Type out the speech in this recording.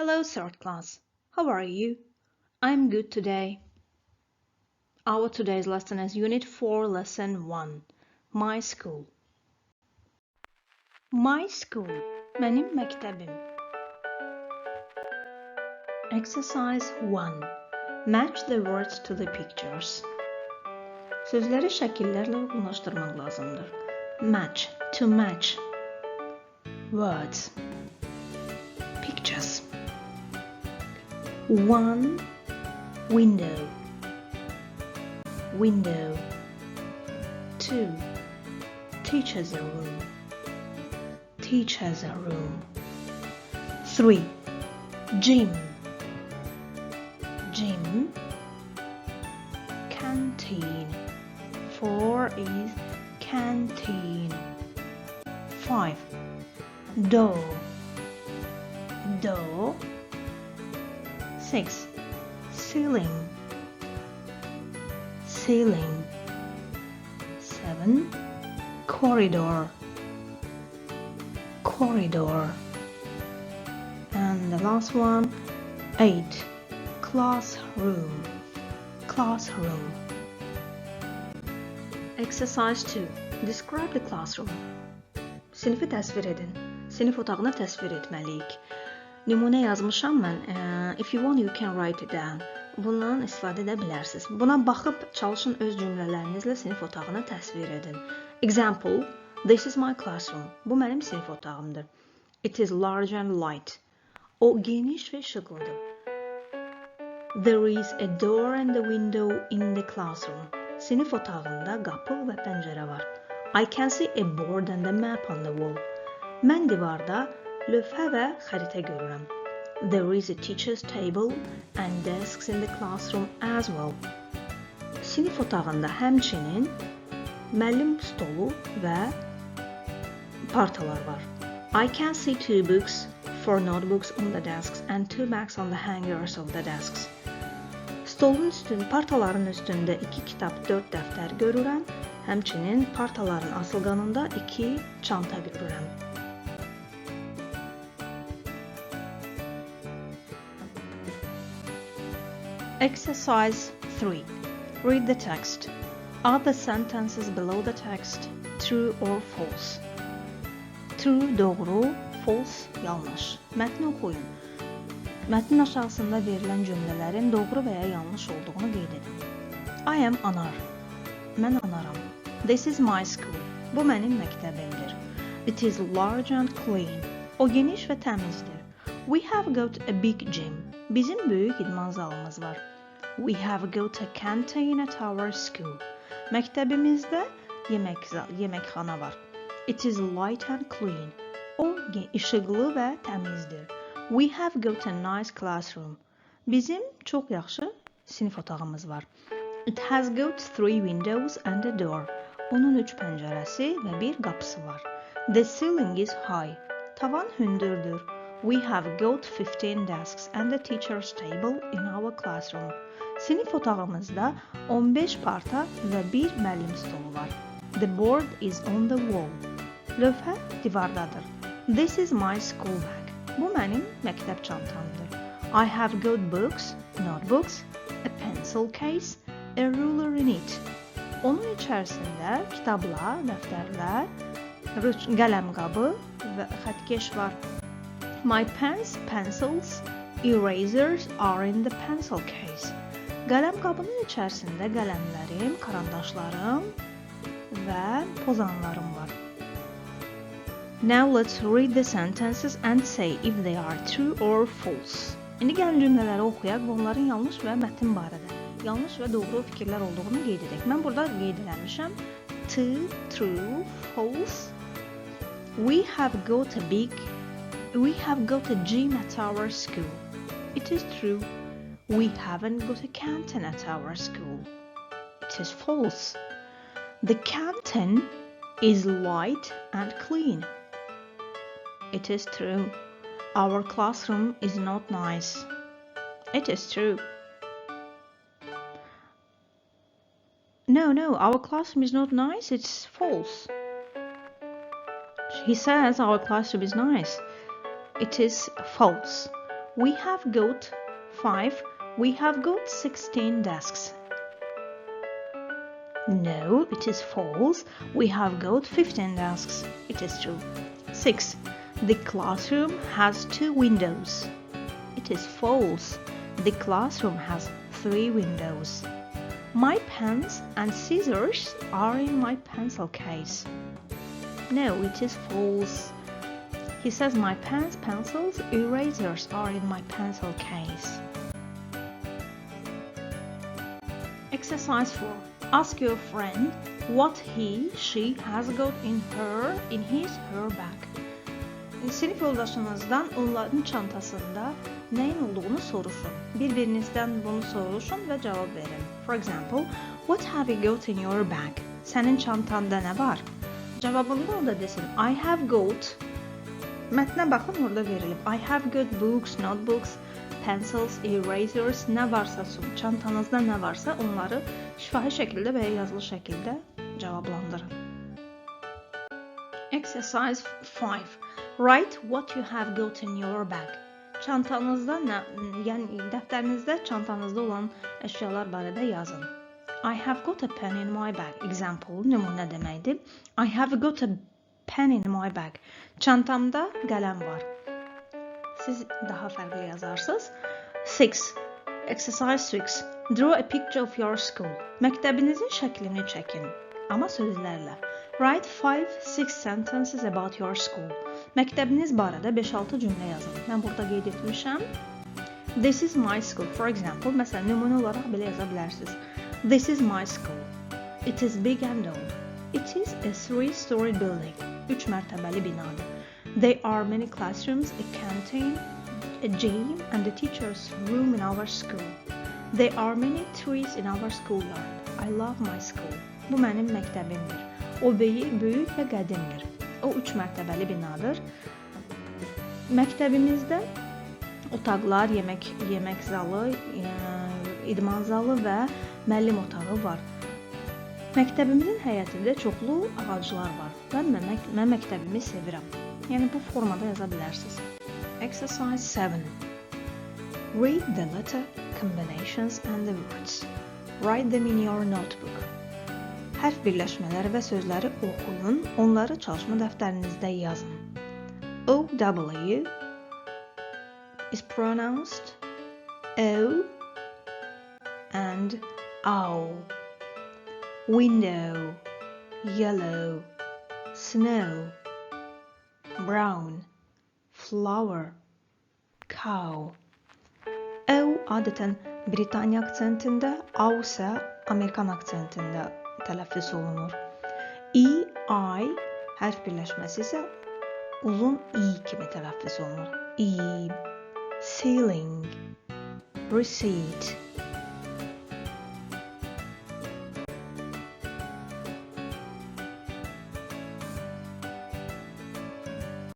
Hello, third class. How are you? I'm good today. Our today's lesson is Unit 4, Lesson 1. My School. My School. Mənim məktəbim. Exercise 1. Match the words to the pictures. Sözləri şəkillərlə uyğunlaşdırmaq lazımdır. Match, to match. Words. Pictures. One window. Window. Two teacher's room. Teacher's room. Three gym. Gym. Canteen. Four is canteen. Five door. Door. Six ceiling. Ceiling. Seven corridor. Corridor. And the last one, eight classroom. Classroom. Exercise 2. Describe the classroom. Sinifi təsvir edin. Sinif otağını təsvir etməliyik. Nümunə yazmışam mən. Eee, If you want you can write it down. Bundan istifadə edə bilərsiniz. Buna baxıb çalışın öz cümlələrinizlə sinif otağını təsvir edin. Example: This is my classroom. Bu mənim sinif otağımdır. It is large and light. O geniş və işıqlıdır. There is a door and a window in the classroom. Sinif otağında qapı və pəncərə var. I can see a board and a map on the wall. Mən divarda lövhə və xəritə görürəm. There is a teacher's table and desks in the classroom as well. Sinif otağında həmçinin müəllim stolu və partalar var. I can see two books, four notebooks on the desks and two bags on the hangers of the desks. Stolun üstün, partaların üstündə 2 kitab, 4 dəftər görürəm. Həmçinin partaların asılqanında 2 çanta görürəm. Exercise 3. Read the text. Are the sentences below the text true or false? True doğru, false yanlış. Mətni oxuyun. Mətnin aşağısında verilən cümlələrin doğru və ya yanlış olduğunu qeyd edin. I am Anar. Mən Anaram. This is my school. Bu mənim məktəbimdir. It is large and clean. O geniş və təmizdir. We have got a big gym. Bizim böyük idman zalımız var. We have got a canteen at our school. Məktəbimizdə yemək yeməkxana var. It is light and clean. O işıqlı və təmizdir. We have got a nice classroom. Bizim çox yaxşı sinif otağımız var. It has got three windows and a door. Onun üç pəncərəsi və bir qapısı var. The ceiling is high. Tavan hündürdür. We have got 15 desks and a teacher's table in our classroom. Sinif otağımızda 15 parta və bir müəllim stolu var. The board is on the wall. Lövhə divardadır. This is my school bag. Bu mənim məktəb çantamdır. I have got books, notebooks, a pencil case, a ruler in it. Onun içərisində kitablar, dəftərlər, qələm qabı və xəttkeş var. My pens, pencils, erasers are in the pencil case. Qələm qabının içərisində qələmlərim, karandaşlarım və pozanlarım var. Now let's read the sentences and say if they are true or false. İndi gəlin cümlələri oxuyaq və onların yanlış və mətn barədə yanlış və doğru fikirlər olduğunu qeyd edək. Mən burada qeyd eləmişəm. To, true, false. We have got a big We have got a gym at our school. It is true. We haven't got a canteen at our school. It is false. The canteen is light and clean. It is true. Our classroom is not nice. It is true. No, no, our classroom is not nice. It's false. He says our classroom is nice. It is false. We have got 5. We have got 16 desks. No, it is false. We have got 15 desks. It is true. 6. The classroom has two windows. It is false. The classroom has three windows. My pens and scissors are in my pencil case. No, it is false. He says my pens, pencils, erasers are in my pencil case. Exercise 4. Ask your friend what he, she has got in her, in his, her bag. Sinif yoldaşınızdan onların çantasında nəyin olduğunu soruşun. Bir-birinizdən bunu soruşun və cavab verin. For example, what have you got in your bag? Sənin çantanda nə var? Cavabında o da desin I have got Mətnə baxın, orada verilib. I have got books, notebooks, pencils, erasers, nə varsa, çantanızda nə varsa onları şifahi şəkildə və ya yazılı şəkildə cavablandırın. Exercise 5. Write what you have got in your bag. Çantanızda nə, yəni dəftərinizdə çantanızda olan əşyalar barədə yazın. I have got a pen in my bag. Example, nümunə deməkdir. I have got a pen in my bag. Çantamda qələm var. Siz daha fərqli yazarsınız. 6. Exercise 6. Draw a picture of your school. Məktəbinizin şəklini çəkin, amma sözlərlə. Write 5-6 sentences about your school. Məktəbiniz barədə 5-6 cümlə yazın. Mən burada qeyd etmişəm. This is my school. For example, məsələn, nümunə olaraq belə yaza bilərsiniz. This is my school. It is big and old. It is a three-story building. 3 mərtəbəli binadır. There are many classrooms, a canteen, a gym, and a teacher's room in our school. There are many trees in our schoolyard. I love my school. Bu mənim məktəbimdir. O böyük, böyük və qədimdir. O 3 mərtəbəli binadır. Məktəbimizdə otaqlar, yemək yemək zalı, idman zalı və müəllim otağı var. Məktəbimizin həyətində çoxlu ağaclar var və mən, mən məktəbimi sevirəm. Yəni bu formada yaza bilərsiniz. Exercise 7. Read the letter combinations and the words. Write them in your notebook. Hərf birləşmələri və sözləri oxuyun, onları çalışma dəftərinizdə yazın. O W is pronounced O and ow. Window, yellow, snow, brown, flower, cow. O adətən Britaniya aksentində, ow isə Amerikan aksentində tələffüz olunur. E, I hərf birləşməsi isə uzun i kimi tələffüz olunur. E, ceiling, receipt,